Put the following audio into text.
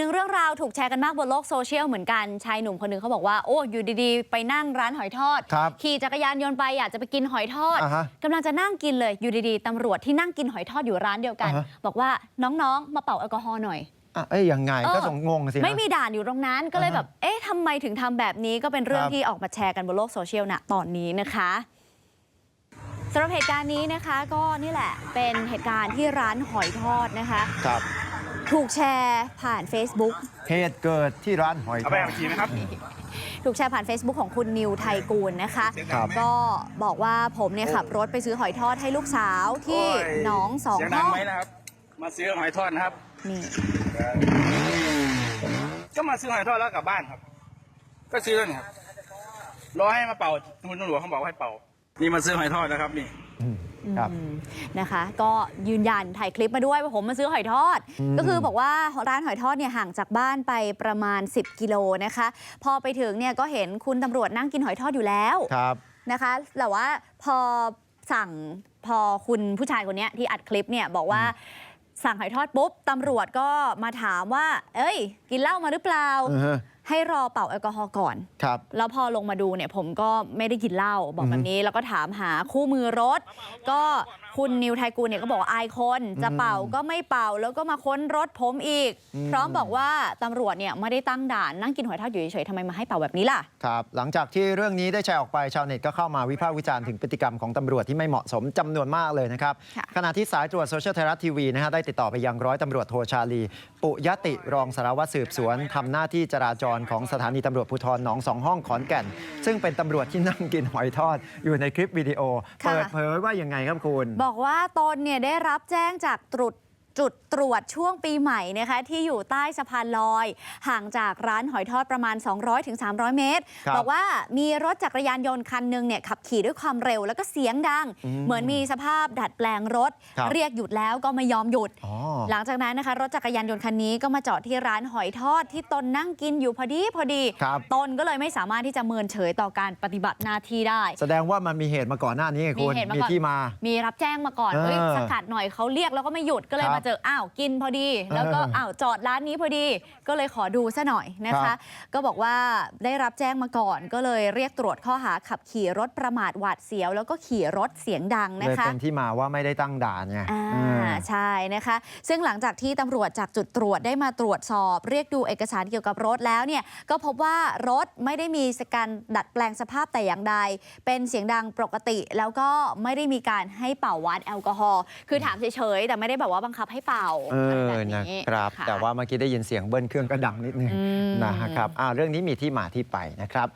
หนึ่งเรื่องราวถูกแชร์กันมากบนโลกโซเชียลเหมือนกันชายหนุ่มคนหนึ่งเขาบอกว่าโอ้อยู่ดีๆ ไปนั่งร้านหอยทอดครับขี่จักรยานยนต์ไปอยากจะไปกินหอยทอดอ่าฮะกำลังจะนั่งกินเลยอยู่ดีๆตำรวจที่นั่งกินหอยทอดอยู่ร้านเดียวกันอ่าฮะบอกว่าน้องๆ มาเป่าแอลกอฮอล์หน่อยอะเอ้ยยังไงเออก็สงงงสิฮะไม่มีด่านอยู่ตรงนั้นก็เลยอ่าฮะแบบเอ๊ะทำไมถึงทำแบบนี้ก็เป็นเรื่องครับที่ออกมาแชร์กันบนโลกโซเชียลณตอนนี้นะคะสำหรับเหตุการณ์นี้นะคะก็นี่แหละเป็นเหตุการณ์ที่ร้านหอยทอดนะคะครับ ถูกแชร์ผ่าน Facebook เหตุเกิดที่ร้านหอยทเอาอไปดขับขี่ไหมครับ ถูกแชร์ผ่าน Facebook ของคุณนิวไทยกูลนะคะ ครับ ก็บอกว่าผมเนี่ยขับรถไปซื้อหอยทอดให้ลูกสาวที่โอ้ยหน้องสองเสียงห้ดัองงไหมนะครับ มาซื้อหอยทอดนะครับ นี่ ก็มาซื้อหอยทอดแล้วกลับบ้านครับ ก็ซื้อแล้วนี่ครับรอให้มาเป่าคุณตำรวจเขาบอกให้เป่า นี่มาซื้อหอยทอดนะครับ นี่ครับอืม นะคะ ก็ยืนยันถ่ายคลิปมาด้วยว่าผมมาซื้อหอยทอดอืมก็คือบอกว่าร้านหอยทอดเนี่ยห่างจากบ้านไปประมาณ 10 กิโลนะคะ พอไปถึงเนี่ยก็เห็นคุณตำรวจนั่งกินหอยทอดอยู่แล้วครับนะคะแต่ว่าพอสั่งพอคุณผู้ชายคนเนี้ยที่อัดคลิปเนี่ยบอกว่าสั่งหอยทอดปุ๊บตำรวจก็มาถามว่า เอ้ย กินเหล้ามาหรือเปล่าอือฮะ ให้รอเป่าแอลกอฮอล์ก่อน ครับ แล้วพอลงมาดูเนี่ยผมก็ไม่ได้กินเหล้าบอกอือฮึแบบนี้ แล้วก็ถามหาคู่มือรถ ก็คุณนิวไทกูลเนี่ยก็บอกว่าอายคนจะเป่าก็ไม่เป่าแล้วก็มาค้นรถผมอีก อืม พร้อมบอกว่าตำรวจเนี่ยไม่ได้ตั้งด่านนั่งกินหอยทอดอยู่เฉยๆทำไมมาให้เป่าแบบนี้ล่ะ ครับ หลังจากที่เรื่องนี้ได้แชร์ออกไปชาวเน็ตก็เข้ามาวิพากษ์วิจารณ์ถึงพฤติกรรมของตำรวจที่ไม่เหมาะสมจำนวนมากเลยนะครับ ค่ะขณะที่สายตรวจโซเชียลไทยรัฐทีวีนะฮะได้ติดต่อไปยังร้อยตำรวจโทชาลี ปุยติรองสารวัตรสืบสวนทำหน้าที่จราจรของสถานีตำรวจภูธรหนองสองห้องขอนแก่น ซึ่งเป็นตำรวจที่นั่งกินหอยทอด อยู่ในคลิปวิดีโอค่ะเปิดเผยว่ายังไงครับคุณ บอกว่าตนเนี่ยได้รับแจ้งจากตรุด จุดตรวจช่วงปีใหม่นะคะที่อยู่ใต้สะพานลอย ห่างจากร้านหอยทอดประมาณ 200-300 เมตรครับบอกว่ามีรถจักรยานยนต์คันหนึ่งเนี่ยขับขี่ด้วยความเร็วแล้วก็เสียงดังอืมเหมือนมีสภาพดัดแปลงรถครับเรียกหยุดแล้วก็ไม่ยอมหยุดอ๋อหลังจากนั้นนะคะ รถจักรยานยนต์คันนี้ก็มาจอดที่ร้านหอยทอดที่ตนนั่งกินอยู่พอดีพอดีครับตนก็เลยไม่สามารถที่จะเมินเฉยต่อการปฏิบัติหน้าที่ได้ แสดงว่ามันมีเหตุมาก่อนหน้านี้ไงมีคุณเหตุมามีก่อนที่มา มีรับแจ้งมาก่อนเออเอ้ยสกัดหน่อยเขาเรียกแล้วก็ไม่หยุดก็เลยครับมาเจออ้าวกินพอดี แล้วก็เอออ้าวจอดร้านนี้พอดี ก็เลยขอดูซะหน่อยนะครัคะบก็บอกว่าได้รับแจ้งมาก่อน ก็เลยเรียกตรวจข้อหาขับขี่รถประมาทหวาดเสียว แล้วก็ขี่รถเสียงดังเลนะยคะเป็นที่มาว่าไม่ได้ตั้งด่านไงอ่าอืมใช่นะคะ ซึ่งหลังจากที่ตำรวจจากจุดตรวจได้มาตรวจสอบ เรียกดูเอกสารเกี่ยวกับรถแล้วเนี่ยก็พบว่ารถไม่ได้มีการดัดแปลงสภาพแต่อย่างใด เป็นเสียงดังปกติแล้วก็ไม่ได้มีการให้เป่าวัดแอลกอฮอล์คือถามเฉยๆแต่ไม่ได้แบบว่าบังคับให้เป่าเออะไรอแบบนะนี้ครับค่ะแต่ว่าเมื่อกี้ได้ยินเสียงเบิ้ลเครื่องก็ดังนิดนึงอืมนะครับอ่าเรื่องนี้มีที่มาที่ไปนะครับ